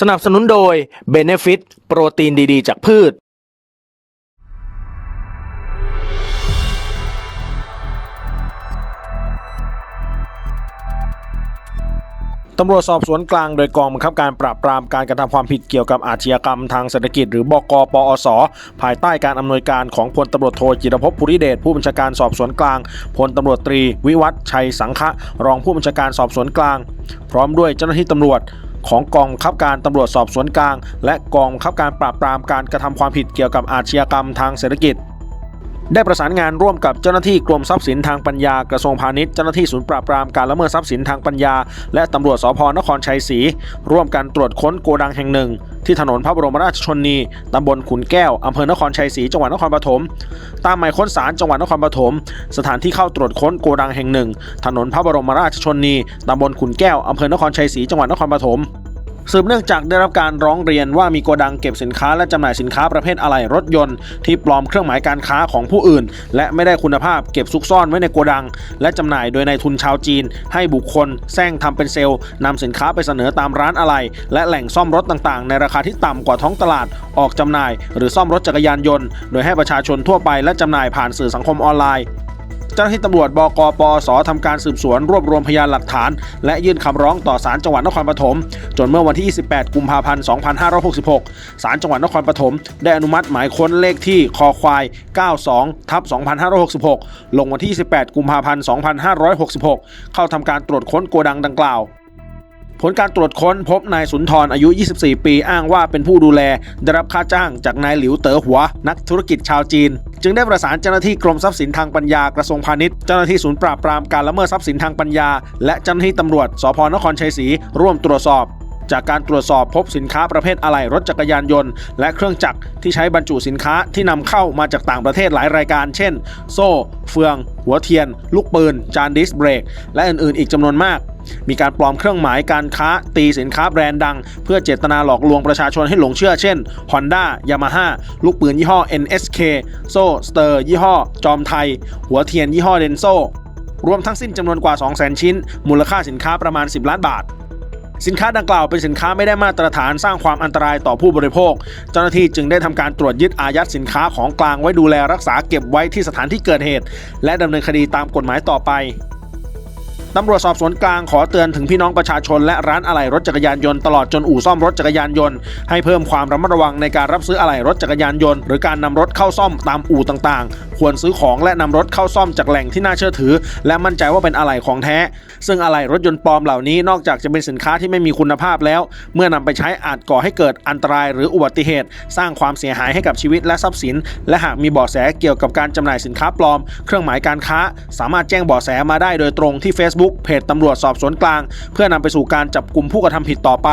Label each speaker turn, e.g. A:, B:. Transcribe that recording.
A: สนับสนุนโดย b e n e f i t โปรตีนดีๆ จากพืช ตำรวจสอบสวนกลางโดยกองบังคับการปราบปรามการกระทำความผิดเกี่ยวกับอาชญากรรมทางเศรษฐกิจหรือบกปอส ภายใต้การอำนวยการของพลตำรวจโทจิรภพภูริเดชผู้บัญชาการสอบสวนกลางพลตำรวจตรี วิวัฒชัยสังฆะรองผู้บัญชาการสอบสวนกลาง พร้อมด้วยเจ้าหน้าที่ตำรวจ ของกองบังคับการตำรวจสอบสวนกลาง และกองบังคับการปราบปรามการกระทำความผิดเกี่ยวกับอาชญากรรมทางเศรษฐกิจ ได้ประสานงานร่วมกับเจ้าหน้าที่กรมทรัพย์สินทางปัญญากระทรวงพาณิชย์เจ้าหน้าที่ศูนย์ปราบปรามการละเมิดทรัพย์สินทางปัญญา และตำรวจสพนครชัยศรีร่วมกันตรวจค้นโกดังแห่งหนึ่ง ที่ถนนพระบรมราชชนนีตำบลขุนแก้วอำเภอนครชัยศรีจังหวัดนครปฐมตามหมายค้นศาลจังหวัดนครปฐมสถานที่เข้าตรวจค้นโกดังแห่งหนึ่ง ถนนพระบรมราชชนนีตำบลขุนแก้วอำเภอนครชัยศรีจังหวัดนครปฐม สืบเนื่องจากได้รับการร้องเรียนว่ามีโกดังเก็บสินค้าและจำหน่ายสินค้าประเภทอะไหล่รถยนต์ที่ปลอมเครื่องหมายการค้าของผู้อื่น และไม่ได้คุณภาพเก็บซุกซ่อนไว้ในโกดัง และจำหน่ายโดยนายทุนชาวจีน ให้บุคคลแซงทำเป็นเซลล์นำสินค้าไปเสนอตามร้านอะไหล่และแหล่งซ่อมรถต่างๆ ในราคาที่ต่ำกว่าท้องตลาด ออกจำหน่าย หรือซ่อมรถจักรยานยนต์ โดยให้ประชาชนทั่วไปและจำหน่ายผ่านสื่อสังคมออนไลน์ เจ้าหน้าที่ตำรวจบกปสทำการสืบสวนรวบรวมพยานหลักฐาน และยื่นคำร้องต่อศาลจังหวัดนครปฐมจนเมื่อวันที่ 28 กุมภาพันธ์ 2566 ศาลจังหวัดนครปฐมได้อนุมัติหมายค้นเลขที่คอควาย 92 ทับ 2566 ลงวันที่ 28 กุมภาพันธ์ 2566 เข้าทำการตรวจค้นโกดังดังกล่าว ผลการตรวจค้นพบนายสุนทรอายุ 24 ปีอ้างว่าเป็นผู้ดูแล ได้รับค่าจ้างจากนายหลิวเต๋อหัว นักธุรกิจชาวจีน จึงได้ประสานเจ้าหน้าที่กรมทรัพย์สินทางปัญญากระทรวงพาณิชย์เจ้าหน้าที่ศูนย์ปราบปรามการละเมิดทรัพย์สินทางปัญญา และเจ้าหน้าที่ตำรวจสพนครชัยศรีร่วมตรวจสอบจากการตรวจสอบพบสินค้าประเภทอะไหล่รถจักรยานยนต์ และเครื่องจักรที่ใช้บรรจุสินค้าที่นำเข้ามาจากต่างประเทศหลายรายการ เช่น โซ่ เฟือง หัวเทียน ลูกปืน จานดิสเบรก และอื่น ๆ อีกจำนวนมาก มีการปลอมเครื่องหมายการค้าตีสินค้าแบรนด์ดัง เพื่อเจตนาหลอกลวงประชาชนให้หลงเชื่อเช่น Honda Yamaha ลูกปืนยี่ห้อ NSK โซ่สเตอร์ยี่ห้อ จอมไทย หัวเทียนยี่ห้อเดนโซรวมทั้งสิ้นจำนวนกว่า 200,000 ชิ้น มูลค่าสินค้าประมาณ 10 ล้านบาทสินค้าดังกล่าวเป็นสินค้าไม่ได้มาตรฐานสร้างความอันตรายต่อผู้บริโภค เจ้าหน้าที่จึงได้ทำการตรวจยึดอายัดสินค้าของกลางไว้ดูแลรักษาเก็บไว้ที่สถานที่เกิดเหตุ และดำเนินคดีตามกฎหมายต่อไป ตำรวจสอบสวนกลางขอเตือนถึงพี่น้องประชาชน และร้านอะไหล่รถจักรยานยนต์ตลอดจนอู่ซ่อมรถจักรยานยนต์ให้เพิ่มความระมัดระวังในการรับซื้ออะไหล่รถจักรยานยนต์หรือการนำรถเข้าซ่อมตามอู่ต่างๆ ควรซื้อของและนำรถเข้าซ่อมจากแหล่งที่น่าเชื่อถือ และมั่นใจว่าเป็นอะไหล่ของแท้ ซึ่งอะไหล่รถยนต์ปลอมเหล่านี้นอกจากจะเป็นสินค้าที่ไม่มีคุณภาพแล้ว เมื่อนำไปใช้อาจก่อให้เกิดอันตรายหรืออุบัติเหตุ สร้างความเสียหายให้กับชีวิตและทรัพย์สิน และหากมีเบาะแสเกี่ยวกับการจำหน่ายสินค้าปลอม เครื่องหมายการค้า สามารถแจ้งเบาะแสมาได้โดยตรงที่ Facebook เพจตำรวจสอบสวนกลาง เพื่อนำไปสู่การจับกลุ่มผู้กระทำผิดต่อไป